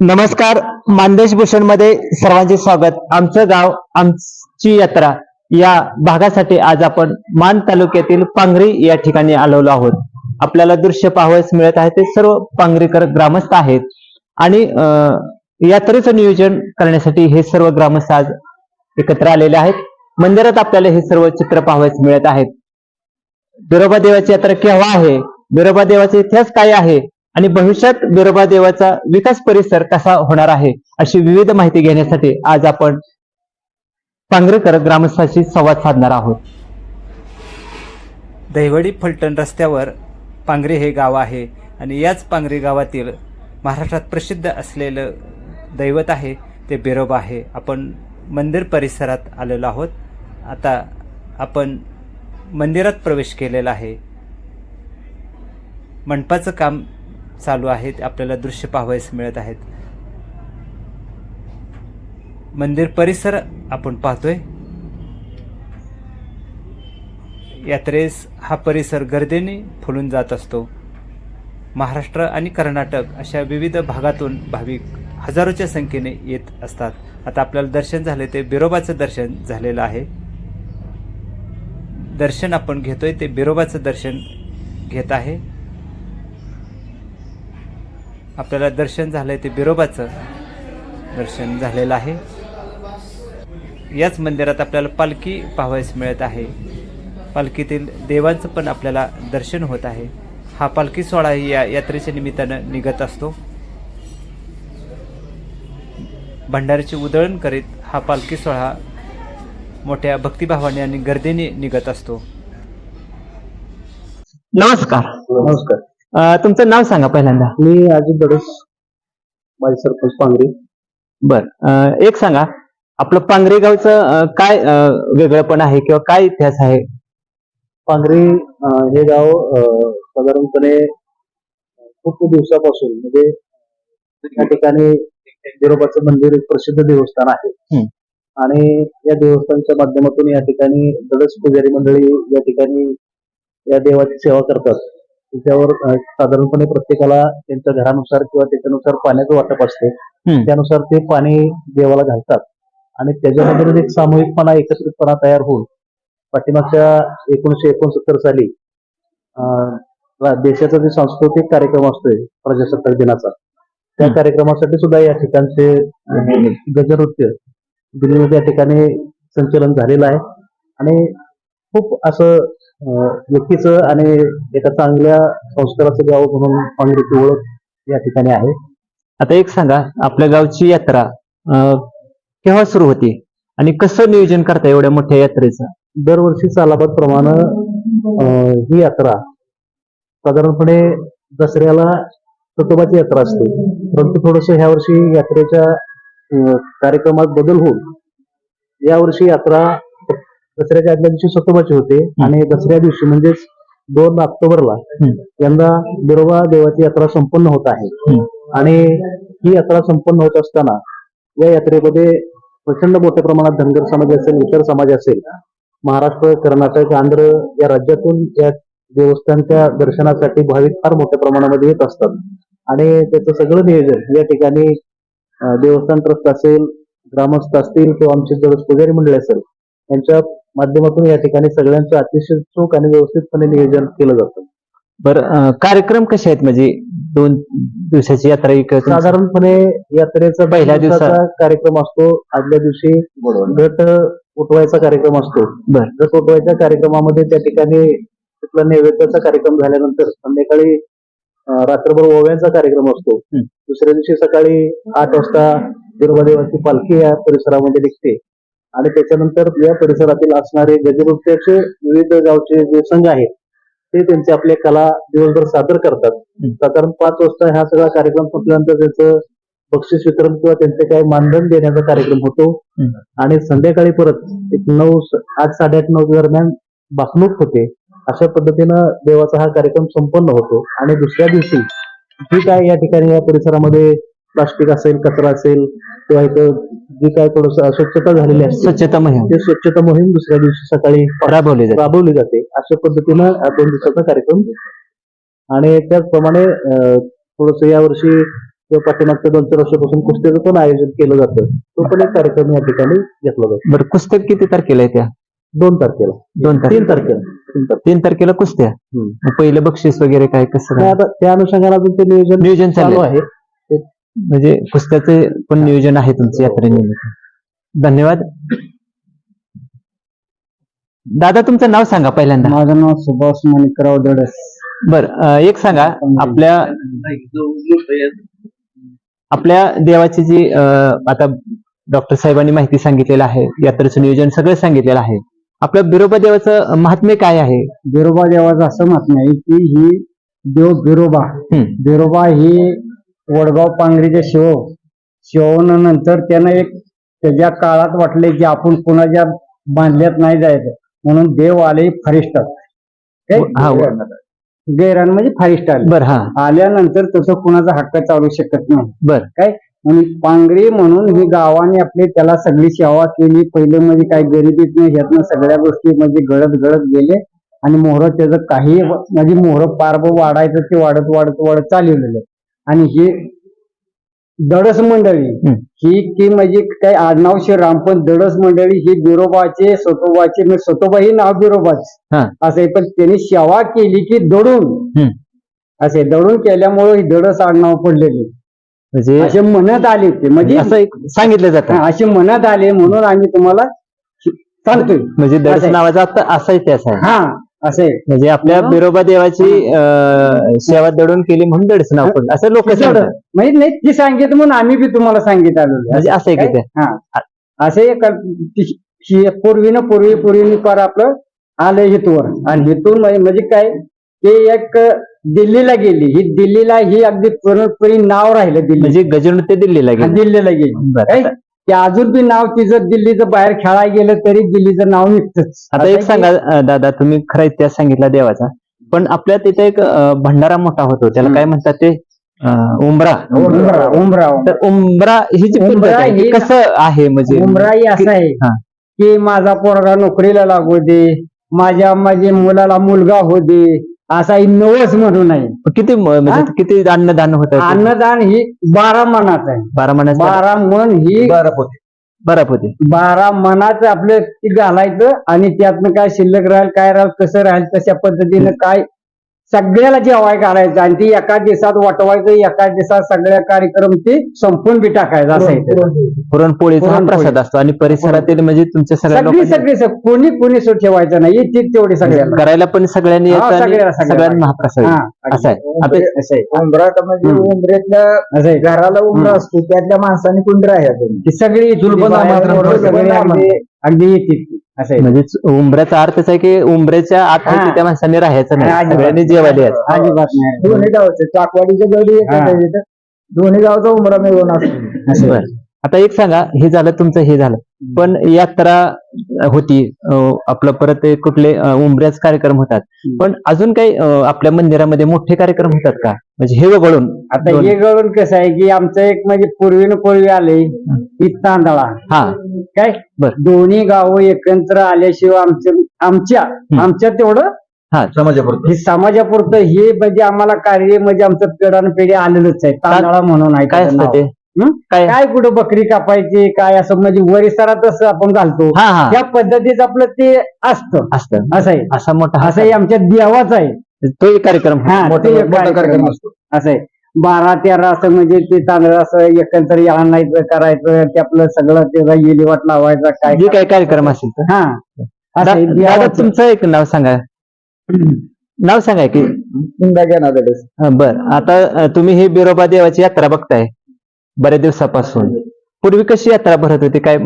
नमस्कार मानदेश भूषणमध्ये सर्वांचे स्वागत. आमचं गाव आमची यात्रा या भागासाठी आज आपण मान तालुक्यातील पांगरी या ठिकाणी आलेलो आहोत. आपल्याला दृश्य पाहावयास मिळत आहे ते सर्व पांगरीकर ग्रामस्थ आहेत. आणि अं, यात्रेचं नियोजन करण्यासाठी हे सर्व ग्रामस्थ आज एकत्र आलेले आहेत. मंदिरात आपल्याला हे सर्व चित्र पाहावयास मिळत आहेत. बिरोबा देवाची यात्रा केव्हा आहे? बिरोबा देवाचा इतिहास काय आहे? आणि भविष्यात बिरोबा देवाचा विकास परिसर कसा होणार आहे अशी विविध माहिती घेण्यासाठी आज आपण पांगरेकर ग्रामस्थांशी संवाद साधणार आहोत. दहिवडी फलटण रस्त्यावर पांगरे हे गाव आहे आणि याच पांगरे गावातील महाराष्ट्रात प्रसिद्ध असलेलं दैवत आहे ते बिरोबा आहे. आपण मंदिर परिसरात आलेलो आहोत. आता आपण मंदिरात प्रवेश केलेला आहे. मंडपाचं काम चालू आहेत आपल्याला दृश्य पाहावयास मिळत आहेत. मंदिर परिसर आपण पाहतोय. यात्रेस हा परिसर गर्दीने फुलून जात असतो. महाराष्ट्र आणि कर्नाटक अशा विविध भागातून भाविक हजारोच्या संख्येने येत असतात. आता आपल्याला दर्शन झाले ते बिरोबाचं दर्शन झालेलं आहे. दर्शन आपण घेतोय ते बिरोबाचं दर्शन घेत आहे. आपल्याला दर्शन झालंय ते बिरोबाचं. दर्शन झालेलं आहे. याच मंदिरात आपल्याला पालखी पाहावयास मिळत आहे. पालखीतील देवांचं पण आपल्याला दर्शन होत आहे. हा पालखी सोहळा या यात्रेच्या निमित्तानं निघत असतो. भंडाऱ्याची उधळण करीत हा पालखी सोहळा मोठ्या भक्तिभावाने आणि गर्दीने निघत असतो. नमस्कार. नमस्कार. अं, तुमचं नाव सांगा पहिल्यांदा. मी अजित दडस माझे सरपंच पांगरी. बर. अं, एक सांगा आपलं पांगरे गावचं अं, काय अं, वेगळंपण आहे किंवा काय इतिहास आहे? पांगरी अं, हे गाव अं, साधारणपणे खूप दिवसापासून म्हणजे या ठिकाणी बिरोबाचं मंदिर एक प्रसिद्ध देवस्थान आहे. हम्म. आणि या देवस्थानच्या माध्यमातून या ठिकाणी दडस पुजारी मंडळी या ठिकाणी या देवाची सेवा करतात. त्याच्यावर साधारणपणे प्रत्येकाला त्यांच्या घरानुसार किंवा त्याच्यानुसार पाण्याचं वाटप असते हम्म. त्यानुसार ते पाणी देवाला घालतात आणि त्याच्यामधून एक सामूहिकपणा एकत्रितपणा तयार होऊन पाठीमागच्या एकोणीशे एकोणसत्तर साली अं, रा- देशाचा जे सांस्कृतिक कार्यक्रम असतोय प्रजासत्ताक दिनाचा त्या हम्म. कार्यक्रमासाठी सुद्धा या ठिकाणचे गजनृत्य दिल्लीमध्ये या ठिकाणी संचलन झालेलं आहे आणि खूप असं व्यक्तीचं आणि एका चांगल्या संस्काराचं गाव म्हणून पांगरीची ओळख या ठिकाणी आहे. आता एक सांगा आपल्या गावची यात्रा अं, केव्हा सुरू होती आणि कसं नियोजन करता एवढ्या मोठ्या यात्रेचं? दरवर्षी चालाबाद प्रमाणे ही यात्रा साधारणपणे दसऱ्याला सतोबाची यात्रा असते. परंतु थोडस ह्या वर्षी यात्रेच्या कार्यक्रमात बदल होऊन यावर्षी यात्रा दसऱ्याच्या आदल्या दिवशी सतोबाची होते आणि दसऱ्या दिवशी म्हणजेच दोन ऑक्टोबरला. यंदा बिरोबा देवाची यात्रा संपन्न होत आहे. आणि ही यात्रा संपन्न होत असताना या यात्रेमध्ये प्रचंड मोठ्या प्रमाणात धनगर समाज असेल इतर समाज असेल महाराष्ट्र कर्नाटक आंध्र या राज्यातून या देवस्थानच्या दर्शनासाठी भाविक फार मोठ्या प्रमाणामध्ये येत असतात आणि त्याचं सगळं नियोजन या ठिकाणी देवस्थान ट्रस्ट असेल ग्रामस्थ असतील किंवा आमचे जवळ पुजारी मंडळी असेल यांच्या माध्यमातून या ठिकाणी सगळ्यांचं अतिशय चोख आणि व्यवस्थितपणे नियोजन केलं जातं. बरं कार्यक्रम कसे आहेत? म्हणजे दोन दिवसाची यात्रा साधारणपणे यात्रेचा पहिल्या दिवसा- दिवसाचा कार्यक्रम असतो आदल्या दिवशी गट उठवायचा कार्यक्रम असतो. बर. गट उठवायच्या कार्यक्रमामध्ये त्या ठिकाणी तिथला नैवेद्याचा कार्यक्रम झाल्यानंतर संध्याकाळी रात्रभर ओव्यांचा कार्यक्रम असतो. दुसऱ्या दिवशी सकाळी आठ वाजता बिरोबादेवाची पालखी या परिसरामध्ये निघते. आणि त्याच्यानंतर या परिसरातील असणारे गजनृत्याचे विविध गावचे जे संघ आहेत ते त्यांची आपल्या कला दिवसभर सादर करतात. साधारण पाच वाजता हा सगळा कार्यक्रम संपल्यानंतर त्याचं बक्षीस वितरण किंवा त्यांचे काही मानधन देण्याचा कार्यक्रम होतो. आणि संध्याकाळी परत एक नऊ आठ साडेआठ नऊ दरम्यान बाकणूक होते अशा पद्धतीनं देवाचा हा कार्यक्रम संपन्न होतो आणि दुसऱ्या दिवशी जी काय या ठिकाणी या परिसरामध्ये प्लास्टिक असेल कचरा असेल किंवा इथं जी काय थोडस अस्वच्छता झालेली असते स्वच्छता मोहीम. ते स्वच्छता मोहीम दुसऱ्या दिवशी सकाळी राबवली जाते. राबवली जाते. अशा पद्धतीनं दोन दिवसाचा कार्यक्रम. आणि त्याचप्रमाणे थोडस यावर्षी किंवा पाठीमागच्या दोन चार वर्षापासून कुस्तीचं पण आयोजन केलं जातं तो पण एक कार्यक्रम या ठिकाणी घेतला जातो. बरं कुस्त्या किती तारखेला आहे त्या? दोन तारखेला. दोन तीन तारखेला. तीन तारखेला. कुस्त्या? पहिलं बक्षीस वगैरे काय कसं त्या अनुषंगाने अजून ते नियोजन नियोजन चालू आहे. म्हणजे पुस्तकाचे पण नियोजन आहे तुमच्या यात्रेनिमित्त. धन्यवाद. दादा तुमचं नाव सांगा पहिल्यांदा. माझं नाव सुभाष माणिकराव दडस. बर एक सांगा आपल्या आपल्या देवाची जी आता डॉक्टर साहेबांनी माहिती सांगितलेलं आहे यात्रेचं नियोजन सगळं सांगितलेलं आहे. आपल्या बिरोबा देवाचं महात्म्य काय आहे? बिरोबा देवाचं असं म्हटणं आहे की ही देव बिरोबा. बिरोबा ही वडगाव पांगरीचे शिव शिववनानंतर त्यानं एक त्याच्या काळात वाटले की आपण कुणाच्या बांधल्यात नाही जायचं. म्हणून देव आले फरिष्ट हा, गैरान म्हणजे फरिष्ट आले. बर हा. आल्यानंतर तसं कुणाचा हक्क चालू शकत नाही. बर. काय? आणि पांगरी म्हणून ही गावाने आपली त्याला सगळी सेवा केली. पहिलं म्हणजे काही गरिबीतनं ह्यातनं सगळ्या गोष्टी म्हणजे गळत गळत गेले. आणि मोहर त्याचं काही म्हणजे मोहर पारब वाढायचं ते वाढत वाढत वाढत चालवलेलं. आणि ही दडस मंडळी. ही की म्हणजे काय आडनाव श्री रामपंत दडस मंडळी ही बिरोबाचे सोतोबाचे म्हणजे सोतोबा ही नाव बिरोबाच. असं आहे पण त्यांनी सेवा केली की दडून. असे दडून केल्यामुळे ही दडस आडनाव पडलेली म्हणजे असे म्हणत आले ते म्हणजे असं एक सांगितलं जातं असे म्हणत आले म्हणून आम्ही तुम्हाला सांगतोय म्हणजे दडस. नावाचा असा इतिहास आहे हा असे म्हणजे आपल्या हा. बिरोबा देवाची अं, सेवा दडून केली म्हणून दडस नाव पडलं असं लोक म्हणजे नाही ती सांगितलं म्हणून आम्ही बी तुम्हाला सांगित आलो म्हणजे असं आहे की ते? हा. असे एक ती- ही पूर्वीनं पूर्वी पूर्वीने फार आपलं आलं हेतूवर. आणि हेतून म्हणजे काय? की एक दिल्लीला गेली. ही दिल्लीला ही अगदी पूर्णपणे नाव राहिलं दिल्ली. म्हणजे गजनृत्य दिल्लीला हा, गेले. दिल्लीला गेली की अजून बी नाव तिचं दिल्लीचं बाहेर खेळायला गेलं तरी दिल्लीचं नाव निघतच. आता एक सांगा अं, दादा तुम्ही खरा इतिहास सांगितला देवाचा पण आपल्या तिथे एक अं, भंडारा मोठा होतो त्याला. काय म्हणतात ते? अं, उंबरा. उमरा उमरा तर उंबरा ही जी पद्धत उंबरा आहे ही- कसं आहे म्हणजे? उमरा ही असं आहे हा. की माझा पोरगा नोकरीला लागू दे माझ्या माझ्या मुलाला मुलगा हो दे असा ही नवस म्हणून आहे. किती म- म्हणजे? किती अन्नदान होत अन्नदान ही बारा मनाचं आहे. बारा महिन्यात बारा मन ही बरं होते बारा मनाचं आपलं ती घालायचं आणि त्यातनं काय शिल्लक राहील काय राहील कसं राहील तशा पद्धतीनं काय सगळ्याला जेवाय काढायचं आणि ती एका दिवसात वाटवायचं एका दिवसात सगळ्या कार्यक्रम ते संपून बी टाकायचं असं आहे ते. पुरणपोळीचा हा पुरणपोळी. प्रसाद असतो आणि परिसरातील म्हणजे तुमच्या सगळ्या सगळी लोकांनी सगळी सग- कोणी कोणी सो ठेवायचं नाही येते तेवढी सगळ्याला करायला पण सगळ्यांनी हा, यायचं आणि सगळ्याला- सगळ्याला. सगळ्यांना महाप्रसाद हा, असं आहे असं आहे. म्हणजे हम्म. उंबऱ्यातल्या असं आहे. घराला उंबरा हम्म. असतो त्यातल्या माणसाने कुंड राहायचं ती सगळी बाहेर अगदी अगदी येते असं आहे. म्हणजे उंबऱ्याचा अर्थच आहे की उंबऱ्याच्या आत हा. त्या माणसांनी राहायचं हा, नाही अजिबात. सगळ्यांनी जेवायला यायचं अजिबात नाही दोन्ही गावचे चाकवाडीचे गडी हा. दोन्ही गावचा उंबरा मिळून असतो असं आहे. बरं. आता एक सांगा हे झालं तुमचं हे झालं. पण यात्रा होती आपलं परत कुठले अं, उंबऱ्याच कार्यक्रम होतात. पण अजून काही आपल्या मंदिरामध्ये मोठे कार्यक्रम होतात का? म्हणजे हे वगळून आता हे करून कसं आहे की आमचं एक म्हणजे पूर्वीनं पूर्वी आले ही. तांदळा. हा. काय? बर. दोन्ही गावं एकत्र आल्याशिवाय आमच्या आमच्या आमच्या तेवढं हा. समाजापुरतं. हे समाजापुरतं हे म्हणजे आम्हाला कार्य म्हणजे आमचं पिढान पिढी आलेलंच आहे. तांदळा म्हणून आहे काय असतं. ते? हं? काय? काय कुठं बकरी कापायची काय असं म्हणजे वरिष्ठारात असं आपण घालतो. हा हा. त्या पद्धतीचं आपलं ते असतं. असतं. असं आहे असा मोठा असं आमच्या देवाचं आहे. तो एक कार्यक्रम. हा मोठा- ते एक मोठा कार्यक्रम कार्यक्रम असतो. असं आहे बारा तेरा असं म्हणजे ते तांदळ असं एकंदर आणायचं करायचं ते आपलं सगळं त्याचा येलीवाट लावायचा काय जे काही कार्यक्रम असेल तर. हा. असं दा- आहे, दादा देवाचं. तुमचं एक नाव सांगा. नाव सांगा की. बर. आता अं, तुम्ही ही बिरोबा देवाची यात्रा बघताय. बऱ्याच दिवसापासून. पूर्वी कशी यात्रा भरत होती? काय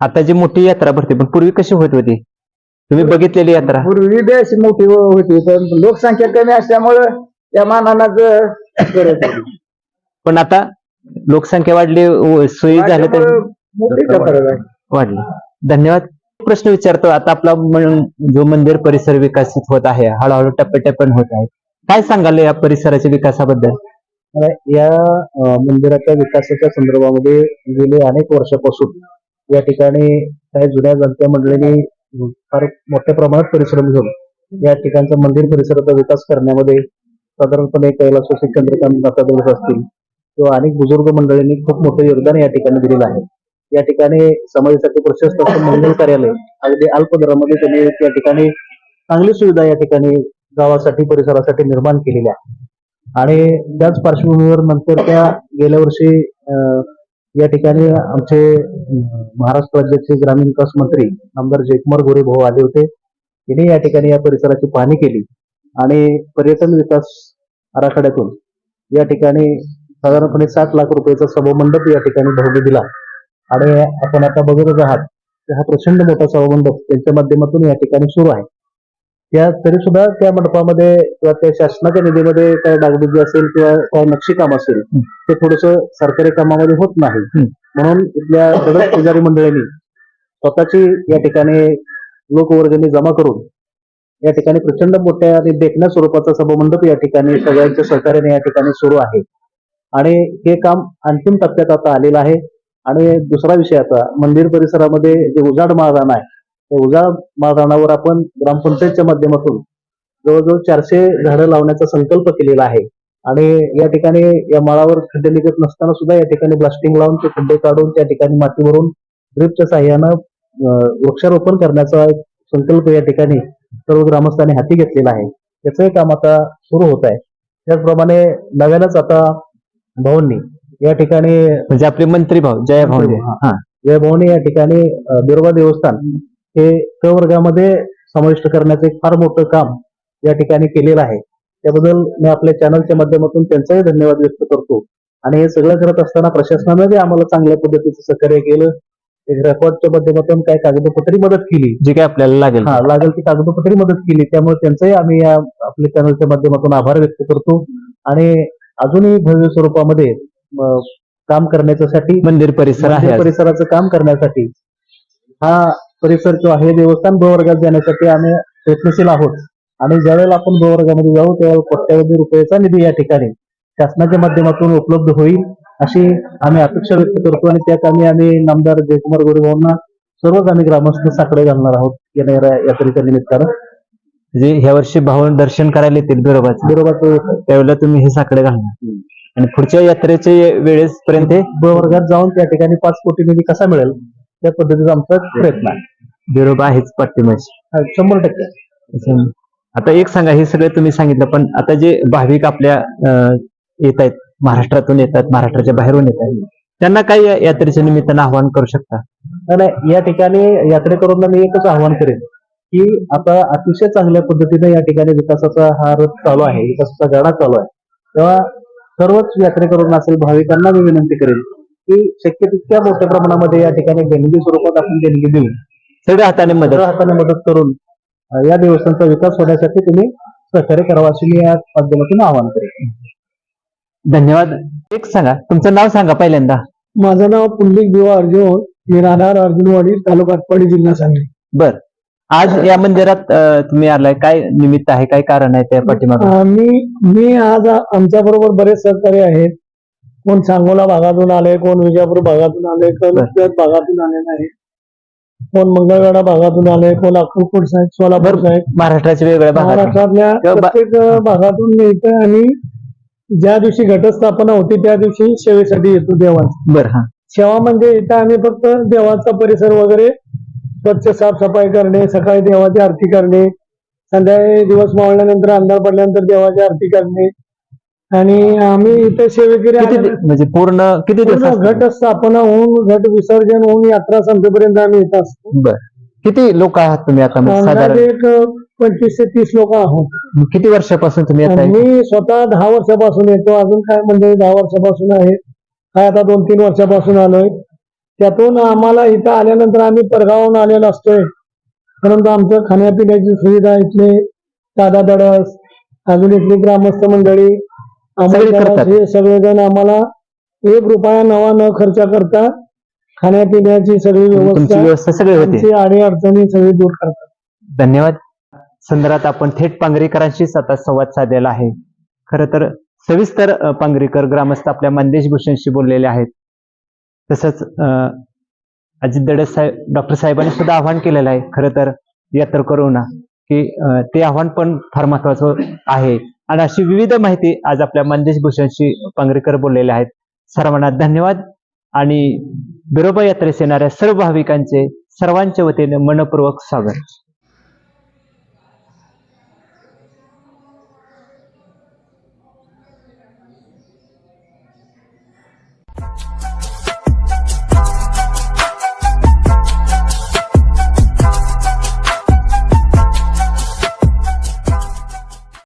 आता जी मोठी यात्रा भरते पण पूर्वी कशी होत होती? तुम्ही बघितलेली यात्रा? पूर्वी बी अशी मोठी होती पण लोकसंख्या कमी असल्यामुळं त्या मानानं करत होती. पण आता लोकसंख्या वाढली व सोयी झाल्या तर फरक आहे वाढली. धन्यवाद. प्रश्न विचारतो आता आपला मन- जो मंदिर परिसर विकसित होत आहे हळूहळू टप्प्याटप्प्याने होत आहे काय सांगाल या परिसराच्या विकासाबद्दल? या मंदिराच्या विकासाच्या संदर्भामध्ये गेले अनेक वर्षापासून या ठिकाणी काही जुन्या जनत्या मंडळींनी फार मोठ्या प्रमाणात परिश्रम घेऊन या ठिकाणचा मंदिर परिसराचा विकास करण्यामध्ये साधारणपणे कैलासवासी चंद्रकांत दाता दिवस असतील किंवा अनेक बुजुर्ग मंडळींनी खूप मोठं योगदान या ठिकाणी दिलेलं आहे. या ठिकाणी समाजासाठी प्रशस्त असं मंगल कार्यालय अगदी अल्प दरामध्ये त्यांनी या ठिकाणी चांगली सुविधा या ठिकाणी गावासाठी परिसरासाठी निर्माण केलेली आहे. आणि त्याच पार्श्वभूमीवर नंतर त्या गेल्या वर्षी अं, या ठिकाणी आमचे महाराष्ट्र राज्याचे ग्रामीण विकास मंत्री आमदार जयकुमार गोरे भाऊ आले होते. त्यांनी या ठिकाणी या परिसराची पाहणी केली. आणि पर्यटन विकास आराखड्यातून या ठिकाणी साधारणपणे सात लाख रुपयाचा सभामंडप या ठिकाणी भव्य दिला. आणि आपण आता बघतच आहात हा प्रचंड मोठा सभामंडप त्यांच्या माध्यमातून या ठिकाणी सुरू आहे. त्या तरी सुद्धा त्या मंडपामध्ये किंवा त्या शासनाच्या निधीमध्ये काय डागडुजी असेल किंवा काय नक्षीकाम असेल ते थोडस सरकारी कामामध्ये होत नाही. म्हणून इथल्या सगळ्याच पुजारी मंडळींनी स्वतःची या ठिकाणी लोकवर्गणी जमा करून या ठिकाणी प्रचंड मोठ्या आणि देखण्या स्वरूपाचा सभामंडप या ठिकाणी सगळ्यांच्या सहकार्याने या ठिकाणी सुरू आहे. आणि हे काम अंतिम टप्प्यात आता आलेलं आहे. आणि दुसरा विषय आता मंदिर परिसरामध्ये जे उजाड माळरान आहे उजाड माळरानावर आपण ग्रामपंचायतच्या माध्यमातून जवळजवळ चारशे झाडं लावण्याचा संकल्प केलेला आहे. आणि या ठिकाणी या माळावर खड्डे निघत नसताना सुद्धा या ठिकाणी ब्लास्टिंग लावून ते खड्डे काढून त्या ठिकाणी माती भरून ड्रिपच्या साह्यानं वृक्षारोपण करण्याचा एक संकल्प या ठिकाणी सर्व ग्रामस्थांनी हाती घेतलेला आहे. त्याचंही काम आता सुरू होत आहे. त्याचप्रमाणे नव्यानच आता भाऊंनी या ठिकाणी म्हणजे आपले मंत्री भाऊ जया भाऊ जय भाऊनी या ठिकाणी बिरोबा देवस्थान हे क वर्गामध्ये समाविष्ट करण्याचं एक फार मोठं काम या ठिकाणी केलेलं आहे. त्याबद्दल मी आपल्या चॅनलच्या माध्यमातून त्यांचाही धन्यवाद व्यक्त करतो. आणि हे सगळं करत असताना प्रशासनानं बी आम्हाला चांगल्या पद्धतीचं सहकार्य केलं. एक रेकॉर्डच्या माध्यमातून काय कागदपत्री मदत केली. जे काही आपल्याला लागेल. हा लागेल ती कागदपत्री मदत केली. त्यामुळे त्यांचंही आम्ही या आपल्या चॅनलच्या माध्यमातून आभार व्यक्त करतो. आणि अजूनही भव्य स्वरूपामध्ये काम करण्याच्यासाठी मंदिर परिसर. परिसराचं काम करण्यासाठी हा परिसर किंवा हे देवस्थान ब वर्गात जाण्यासाठी आम्ही प्रयत्नशील आहोत. आणि ज्यावेळेला आपण ब वर्गामध्ये जाऊ त्यावेळेला कोट्यावधी रुपयाचा निधी या ठिकाणी शासनाच्या माध्यमातून उपलब्ध होईल अशी आम्ही अपेक्षा व्यक्त करतो. आणि त्या कामी आम्ही नामदार जयकुमार गोरे भाऊंना सर्वच आम्ही ग्रामस्थ साकडे घालणार आहोत येणाऱ्या यात्रेच्या निमित्तानं. म्हणजे ह्या वर्षी भाऊ दर्शन करायला येतील बिरोबाचं बरोबर त्यावेळेला तुम्ही हे साकडे घालणार. आणि पुढच्या यात्रेच्या वेळेस पर्यंत हे? वर्गात जाऊन त्या ठिकाणी पाच कोटी निधी कसा मिळेल? त्या पद्धतीचा आमचा प्रयत्न आहे. बिरोबा आहेच पाठीमाशी हा, शंभर टक्के. असं. आता एक सांगा हे सगळं तुम्ही सांगितलं पण आता जे भाविक आपल्या येत आहेत महाराष्ट्रातून येतात महाराष्ट्राच्या बाहेरून येत आहेत त्यांना काही यात्रेच्या निमित्तानं आव्हान करू शकता? नाही या ठिकाणी यात्रेकरूंना मी एकच आव्हान करेन की आता अतिशय चांगल्या पद्धतीने या ठिकाणी विकासाचा हा रथ चालू आहे विकासाचा गाडा चालू आहे. तेव्हा सर्वच यात्रेकरूंना असेल भाविकांना मी विनंती करेन की शक्य तितक्या मोठ्या प्रमाणामध्ये या ठिकाणी देणगी स्वरूपात आपण देणगी देऊ. सगळ्या हाताने मदत. हाताने मदत करून या देवस्थानचा विकास होण्यासाठी तुम्ही सहकार्य करावं अशी मी या माध्यमातून आवाहन करेन. धन्यवाद. एक सांगा तुमचं नाव सांगा पहिल्यांदा. माझं नाव पुंडलिक बिवा अर्जुन मी राहणार अर्जुनवाडी तालुका आटपाडी जिल्हा सांगली. बर. आज या मंदिरात अं, तुम्ही आलाय. काय निमित्त आहे? काय कारण आहे त्या पाठीमागे? मी मी आज आमच्या बरोबर बरेच सहकारी आहेत. कोण सांगोला भागातून आले कोण विजापूर भागातून आले कोण भागातून आलेले आहे कोण मंगळवेढा भागातून आले कोण अक्कलकोट साहेब सोलापूर साहेब. महाराष्ट्राच्या वेगळ्या महाराष्ट्रातल्या प्रत्येक भागातून येतं आणि ज्या दिवशी घटस्थापना होती त्या दिवशी सेवेसाठी येतो देवाचा. बर हा. सेवा म्हणजे इथं आम्ही फक्त देवाचा परिसर वगैरे स्वच्छ साफसफाई करणे सकाळी देवाची आरती करणे संध्याकाळी दिवस मावळल्यानंतर अंधार पडल्यानंतर देवाची आरती करणे आणि आम्ही इथे किती दि- म्हणजे पूर्ण किती दिवस पूर्ण असतात? घट स्थापना होऊन घट विसर्जन होऊन यात्रा संपेपर्यंत आम्ही येत असतो. बर. किती लोक आहात तुम्ही आता? मग अंदाजे साधारण एक पंचवीस ते तीस लोक आहोत. किती वर्षापासून तुम्ही येत आहे मी स्वतः दहा वर्षापासून येतो. अजून काय म्हणजे दहा वर्षापासून आहे. काय आता दोन तीन वर्षापासून आलोय. त्यातून आम्हाला इथं आल्यानंतर आम्ही परगावून आलेलो असतोय. परंतु आमचं खाण्यापिण्याची सुविधा इथले दादा दडस अजून इथली ग्रामस्थ मंडळी सगळे करतात. आम्हाला हे सगळेजण आम्हाला एक रुपया नवा न खर्च करता खाण्यापिण्याची सगळी तुमची व्यवस्था व्यवस्था सगळी होते. आमची आडी अडचणी सगळी दूर करतात. धन्यवाद. संदर्भात आपण थेट पांगरीकरांशीच आता संवाद साधलेला आहे. खर तर सविस्तर अ, पांगरीकर ग्रामस्थ आपल्या मंदेश भूषणशी बोललेले आहेत. तसंच अ, अजित दडे साहेब डॉक्टर साहेबांनी सुद्धा आव्हान केलेलं आहे. खरं तर यात्रेकरूंना की अ, ते आव्हान पण फार महत्वाचं आहे. आणि अशी विविध माहिती आज आपल्या मंदेश भूषणशी पांगरेकर बोललेले आहेत. सर्वांना धन्यवाद. आणि बिरोबा यात्रेस येणाऱ्या सर्व भाविकांचे सर्वांच्या वतीने मनपूर्वक स्वागत.